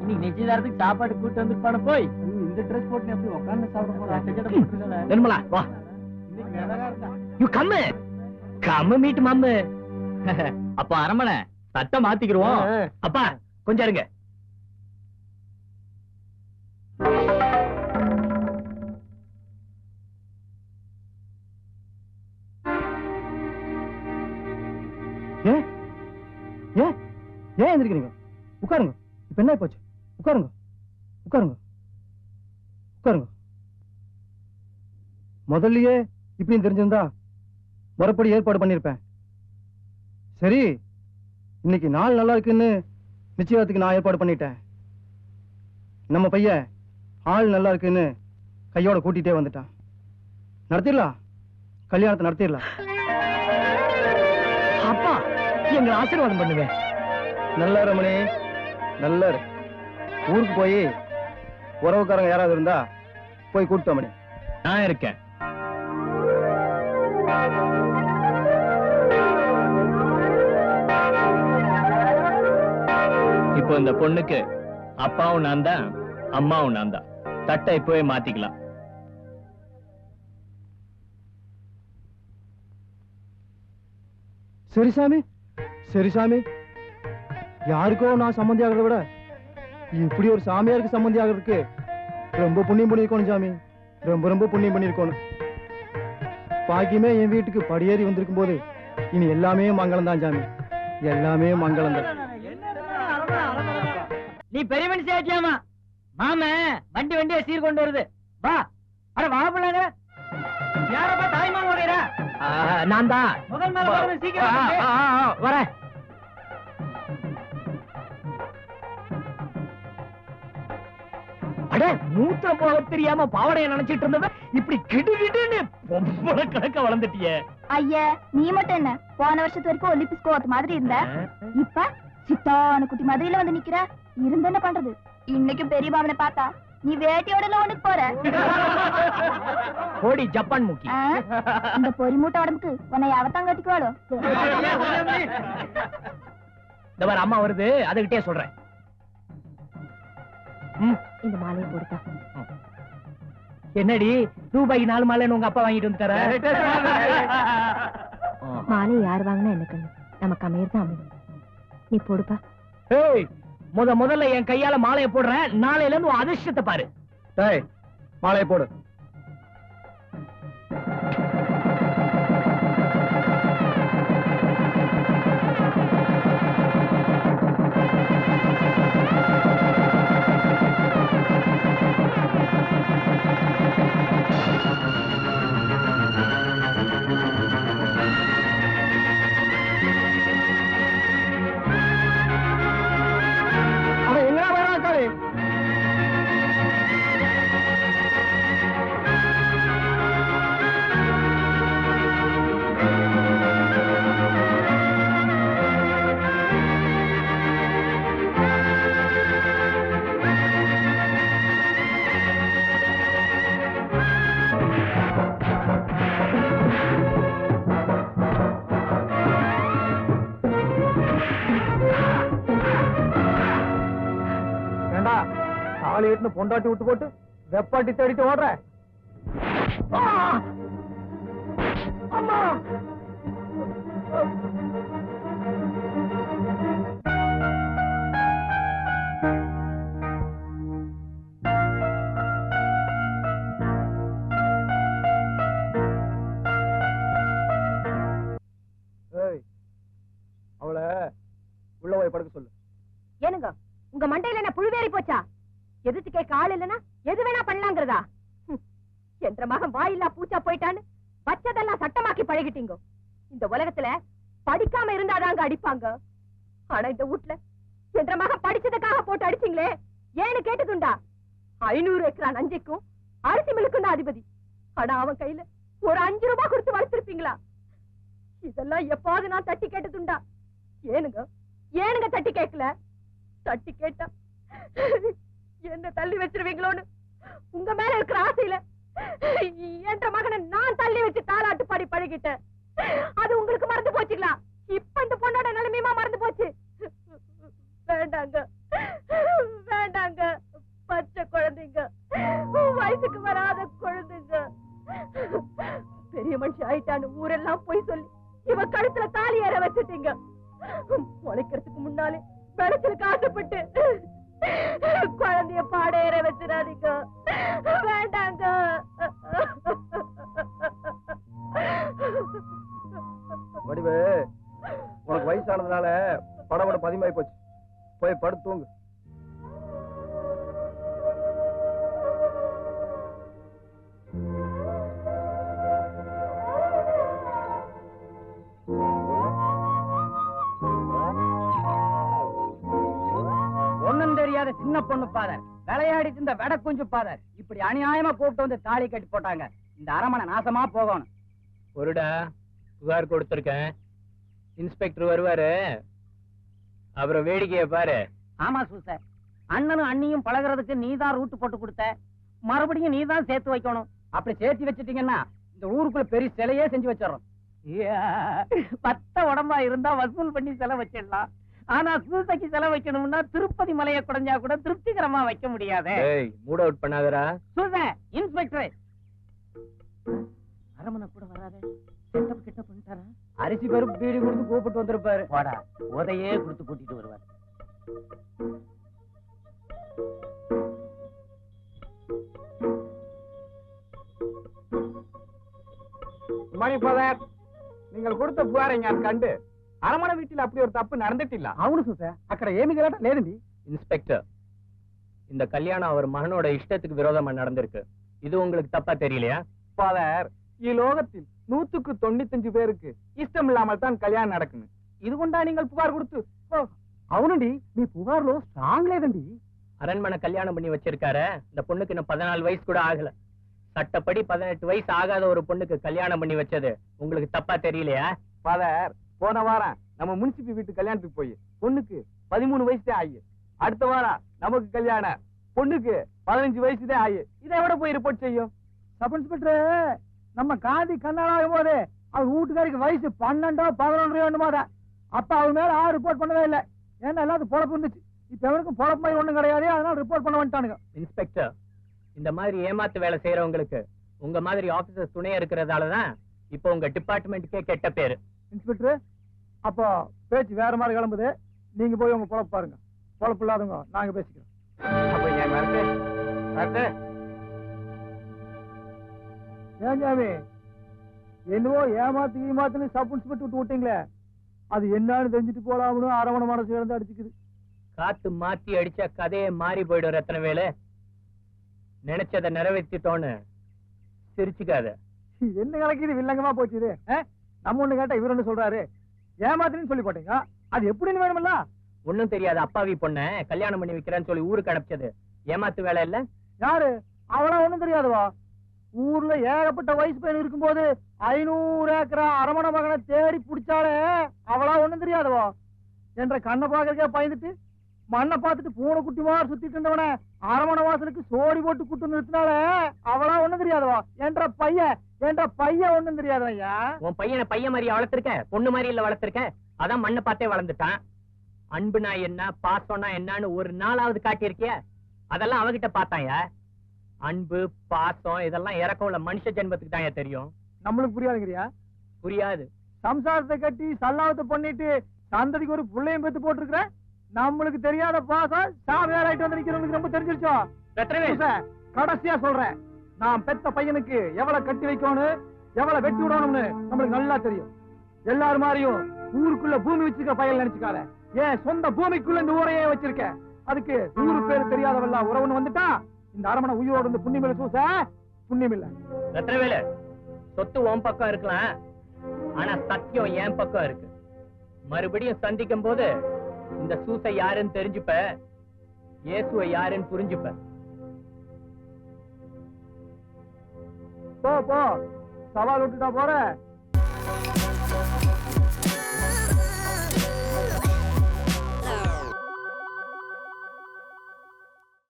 இன்னைக்கு நிச்சயதாரத்துக்கு சாப்பாடு கூட்டு வந்துருப்பான போய் இந்த ட்ரெஸ் போட்டு எப்படி உட்கார்ந்து சாப்பிட போட்டிருக்கல. நிர்மலா வா. யூ கம் கம் மீட் மம்மு அப்பா அரமனை சட்டை மாத்திக்கிருவோம். அப்பா கொஞ்சம் இருங்க. ஏன்? ஏன்? ஏன் எந்திரிக்கிறீங்க? உட்காருங்க. இப்ப என்ன போச்சு? உட்காருங்க. உட்காருங்க. உட்காருங்க. முதல்லயே இப்படின்னு தெரிஞ்சிருந்தா முறைப்படி ஏற்பாடு பண்ணிருப்பேன். சரி இன்னைக்கு நாள் நல்லா இருக்குன்னு நிச்சயத்துக்கு நான் ஏற்பாடு பண்ணிட்டேன். நம்ம பையன் ஆள் நல்லா இருக்குன்னு கையோட கூட்டிட்டே வந்துட்டான். நடத்திடலாம் கல்யாணத்தை நடத்திடலாம் அப்பா எங்களை ஆசீர்வாதம் பண்ணுங்க. நல்லா ரமணி நல்லா இரு. ஊருக்கு போய் உறவுக்காரங்க யாராவது இருந்தா போய் கூப்பிட்டு மணி நான் இருக்கேன். இப்போ இந்த பொண்ணுக்கு அப்பாவும் நான் தான் அம்மாவும் நான் தான். தட்டை இப்பவே மாத்திக்கலாம். சரி சாமி சரி சாமி யாருக்கோ நான் சம்மந்தி ஆகிறத விட இப்படி ஒரு சாமியாருக்கு சம்மந்தி ஆகிறதுக்கு ரொம்ப புண்ணியம் பண்ணிருக்கணும் சாமி. ரொம்ப ரொம்ப புண்ணியம் பண்ணிருக்கணும் பாக்கியமே என் வீட்டுக்கு படியேறி வந்திருக்கும் போது இனி எல்லாமே மங்களம் தான் சாமி. எல்லாமே மங்களம் தான் நீ பெரிய மனுஷன் ஆச்சியாமா மாம வண்டி வண்டியா சீர் கொண்டு வருது. வா. அட வா பிள்ளைங்க யாரப்பா தாய்மான் ஓடுறா நான் தான். முதல் மேல வரணும், சீக்கிரம் வந்து. வரேன். மூத்த போக தெரியாம பாவடைய நினைச்சிட்டு இருந்தவ இப்படி கிடுகிடுன்னு பொம்பளை கணக்க வளர்ந்துட்டியே. ஐயா நீ மட்டும் என்ன? போன வருஷத்து வரைக்கும் ஒலிம்பிக்ஸ் கோவத்து மாதிரி இருந்த? இப்ப சித்தான குட்டி மாதிரில வந்து நிக்கிற? இருந்து என்ன பண்றது? இன்னைக்கும் பெரிய பாவனை பார்த்தா. நீ வேட்டையோட ஒண்ணுக்கு போற? கோடி ஜப்பான் முக்கி? இந்த பொறி மூட்டை உடம்புக்கு உன்னை அவத்தான் கட்டிக்குவாளோ? இந்த அம்மா வருது அதுகிட்டே சொல்றேன். இந்த மாலையை போடுக்கா என்னடி? ரூபாய்க்கு நாலு மாலைன்னு உங்க அப்பா வாங்கிட்டு வந்துட்டார? மாலையை யார் வாங்கினா என்ன கண்ணு நமக்கு அமையறது அமையும் நீ போடுப்பா. ஏய் முத முதல்ல என் கையால மாலையை போடுறேன். நாளையில இருந்து அதிர்ஷ்டத்தை பாரு. டேய் மாலையை போடு. வீட்டுன்னு பொண்டாட்டி விட்டு போட்டு வெப்பாட்டி தேடிட்டு ஓடுற. அம்மா! எதிர்த்து கேட்க ஆள் இல்லனா எது வேணா பண்ணலாங்கிறதா? ஹம், என்ற மகன் வாயில்லா பூச்சா போயிட்டான்னு வச்சதெல்லாம் சட்டமாக்கி பழகிட்டீங்க. இந்த உலகத்துல படிக்காம இருந்தாதாங்க அடிப்பாங்க. ஆனா இந்த வீட்ல என்ற மகன் படிச்சதுக்காக போட்டு அடிச்சீங்களே ஏன்னு கேட்டதுண்டா? ஐநூறு ஏக்கரா நஞ்சைக்கும் அரிசி மிளுக்கும் தான் அதிபதி. ஆனா அவன் கையில ஒரு அஞ்சு ரூபாய் கொடுத்து வளர்த்திருப்பீங்களா? இதெல்லாம் எப்பாவது நான் தட்டி கேட்டதுண்டா? ஏனுங்க ஏனுங்க தட்டி கேட்கல? தட்டி கேட்டா என்ன தள்ளி வச்சிருவீங்களோன்னு? உங்க மேல இருக்கிற ஆசையில என்ற மகனை நான் தள்ளி வச்சு தாளாட்டு பாடி பழகிட்டேன். அது உங்களுக்கு மறந்து போச்சுங்களா? இப்ப இந்த பொண்ணோட நிலைமையுமா மறந்து போச்சு? வேண்டாங்க. வேண்டாங்க. பச்சை குழந்தைங்க. வயசுக்கு வராத குழந்தைங்க. பெரிய மனுஷன் ஆயிட்டான்னு ஊரெல்லாம் போய் சொல்லி இவ கழுத்துல தாலி ஏற வச்சுட்டீங்க. முளைக்கிறதுக்கு முன்னாலே விளைச்சலுக்கு ஆசைப்பட்டு குழந்தைய பாட வச்சிடாதீங்க. வேண்டாங்க. வடிவு உனக்கு வயசானதுனால சின்ன பொண்ணு பாதர் விளையாடிட்டு இந்த வெட குஞ்சு பாதர் இப்படி அநியாயமா கூப்பிட்டு வந்து தாலி கட்டி போட்டாங்க. இந்த அரமனை நாசமா போகணும். ஒருடா புகார் கொடுத்திருக்கேன். இன்ஸ்பெக்டர் வருவாரு. அப்புறம் வேடிக்கைய பாரு. ஆமா சூசர் அண்ணனும் அண்ணியும் பழகுறதுக்கு நீ தான் ரூட் போட்டு கொடுத்த. மறுபடியும் நீ தான் சேர்த்து வைக்கணும். அப்படி சேர்த்து வச்சிட்டீங்கன்னா இந்த ஊருக்குள்ள பெரிய சிலையே செஞ்சு வச்சிடறோம். பத்த உடம்பா இருந்தா வசூல் பண்ணி செலவு வச்சிடலாம். ஆனா சூசைக்கு செலவு வைக்கணும்னா திருப்பதி மலையை குறைஞ்சா கூட திருப்திகரமா வைக்க முடியாதே. மூட் அவுட் பண்ணாதடா. சூச இன்ஸ்பெக்டர். அரமனை கூட வராதே. செட்டப் கிட்ட பண்ணிட்டாரா அரிசி பருப்பு பீடி கொடுத்து கூப்பிட்டு வந்திருப்பாரு. வாடா உதையே கொடுத்து கூட்டிட்டு வருவார். மணி நீங்கள் கொடுத்த புகாரை கண்டு అరమణ వీటిలో அப்படி ஒரு தப்பு நடந்துட்டு అవును చూసా அக்கட ఏమి గలాట இன்ஸ்பெக்டர் இந்த கல்யாணம் அவர் மகனோட இஷ்டத்துக்கு விரோதமா நடந்திருக்கு. இது உங்களுக்கு தப்பா தெரியலையா? ஃபாதர் இலோகத்தில் நூத்துக்கு தொண்ணூத்தஞ்சு பேருக்கு இஷ்டம் இல்லாமல் தான் கல்யாணம் நடக்கணும் இது கொண்டா நீங்கள் புகார் கொடுத்து அவனுடி நீ புகார்ல స్ట్రాంగ్ లేదండి. அரண்மனை கல்யாணம் பண்ணி வச்சிருக்காரு இந்த பொண்ணுக்கு இன்னும் பதினாலு வயசு கூட ஆகல. சட்டப்படி பதினெட்டு வயசு ஆகாத ஒரு பொண்ணுக்கு கல்யாணம் பண்ணி வச்சது உங்களுக்கு தப்பா தெரியலையா? ஃபாதர் போன வாரம் நம்ம முனிசிபி வீட்டு கல்யாணத்துக்கு போய் பொண்ணுக்கு பதிமூணு வயசு தான் ஆகி அடுத்த வாரம் நமக்கு கல்யாணம் பொண்ணுக்கு பதினஞ்சு வயசு தான் ஆகி இதை விட போய் ரிப்போர்ட் செய்யும்? சப் இன்ஸ்பெக்டர் நம்ம காந்தி கண்ணாடாகும் போது அவர் வீட்டுக்காரிக்கு வயசு பன்னெண்டோ பதினொன்றோ வேண்டுமாதா அப்ப அவர் மேல ஆறு ரிப்போர்ட் பண்ணவே இல்லை. ஏன்னா எல்லாத்துக்கும் பொழப்பு இருந்துச்சு. இப்ப எவருக்கும் பொழப்பு மாதிரி ஒண்ணும் கிடையாது அதனால ரிப்போர்ட் பண்ண வந்துட்டானுங்க. இன்ஸ்பெக்டர் இந்த மாதிரி ஏமாத்து வேலை செய்யறவங்களுக்கு உங்க மாதிரி ஆபீசர் துணையா இருக்கிறதாலதான் இப்போ உங்க டிபார்ட்மெண்ட்டுக்கே கெட்ட பேரு. இன்ஸ்பெக்டர் அப்போ பேச்சு வேற மாதிரி கிளம்புது. நீங்க போய் உங்க பொழப்பு பாருங்க. பொழப்பு இல்லாதவங்க நாங்க பேசிக்கிறோம். ஏன் ஜாமி என்னவோ ஏமாத்து ஏமாத்துன்னு சப் இன்ஸ்பெக்டர் விட்டு விட்டீங்களே. அது என்னன்னு தெரிஞ்சுட்டு போலாம்னு அரவண மனசு இழந்து அடிச்சுக்குது. காத்து மாத்தி அடிச்சா கதையே மாறி போயிடும் ரத்தன வேலு நினைச்சதை நிறைவேற்றிட்டோன்னு சிரிச்சுக்காத. என்ன கணக்கு இது வில்லங்கமா போச்சு இது ஆ? நம்ம ஒண்ணு கேட்டா இவர் ஒண்ணு சொல்றாரு. ஏமாத்துன்னு சொல்லி போட்டீங்க. அது எப்படின்னு வேணுமில்ல ஒண்ணும் தெரியாத. அப்பாவி பொண்ண கல்யாணம் பண்ணி வைக்கிறேன்னு சொல்லி ஊருக்கு அனுப்பிச்சது. ஏமாத்து வேலை இல்ல? யாரு? அவளா ஒண்ணும் தெரியாதுவா? ஊர்ல ஏகப்பட்ட வயசு பையன் இருக்கும்போது ஐநூறு ஏக்கரா அரமண மகனை தேடி பிடிச்சாலே அவளா ஒண்ணும் தெரியாதுவா? என்ற கண்ணை பாக்குறதுக்கே பயந்துட்டு மண்ணை பார்த்துட்டு பூனை குட்டி மாதிரி சுத்திட்டு இருந்தவன அரமண வாசலுக்கு சோடி போட்டு கூட்டு நிறுத்தினாலே அவளா ஒண்ணும் தெரியாதுவா? என்ற பையன் என்ற பையன் ஒண்ணும் தெரியாது ஐயா உன் பையனை பையன் மாதிரி வளர்த்திருக்க பொண்ணு மாதிரி இல்ல வளர்த்திருக்க அதான் மண்ணை பார்த்தே வளர்ந்துட்டான். அன்புனா என்ன பாசம்னா என்னன்னு ஒரு நாளாவது காட்டியிருக்கிய. அதெல்லாம் அவகிட்ட பார்த்தாயா? அன்பு பாசம் இதெல்லாம் இறக்கம் உள்ள மனுஷ ஜென்மத்துக்கு தான் தெரியும். நம்மளுக்கு புரியாதுங்கிறியா? புரியாது. சம்சாரத்தை கட்டி சல்லாவத்தை பண்ணிட்டு சந்ததிக்கு ஒரு புள்ளையும் பெத்து போட்டிருக்கிற? நம்மளுக்கு தெரியாத பாசம் சாமியார் ஆயிட்டு வந்து நிக்கிறவங்களுக்கு ரொம்ப தெரிஞ்சிருச்சோ? ரத்னவேல், புருஷ, கடைசியா சொல்றேன். நான் பெத்த பையனுக்கு எவ்வளவு கட்டி வைக்கணும் எவ்வளவு வெட்டி விடணும்னு நம்மளுக்கு நல்லா தெரியும். எல்லாரும் மாதிரியும் ஊருக்குள்ள பூமி வச்சிருக்க பையன் நினைச்சுக்காத. ஏன் சொந்த பூமிக்குள்ள இந்த ஊரையே வச்சிருக்க? அதுக்கு ஊரு பேர் தெரியாதவெல்லாம் உறவுன்னு வந்துட்டா இந்த அரமனை உயிரோடு இருந்து புண்ணியமில்ல சூச. புண்ணியமில்ல. ரத்னவேலு சொத்து உன் பக்கம் இருக்கலாம். ஆனா சத்தியம் என் பக்கம் இருக்கு. மறுபடியும் சந்திக்கும் போது இந்த சூசை யாருன்னு தெரிஞ்சுப்ப? இயேசுவை யாருன்னு புரிஞ்சுப்ப. போ போ. சவால் விட்டுட்டா போற?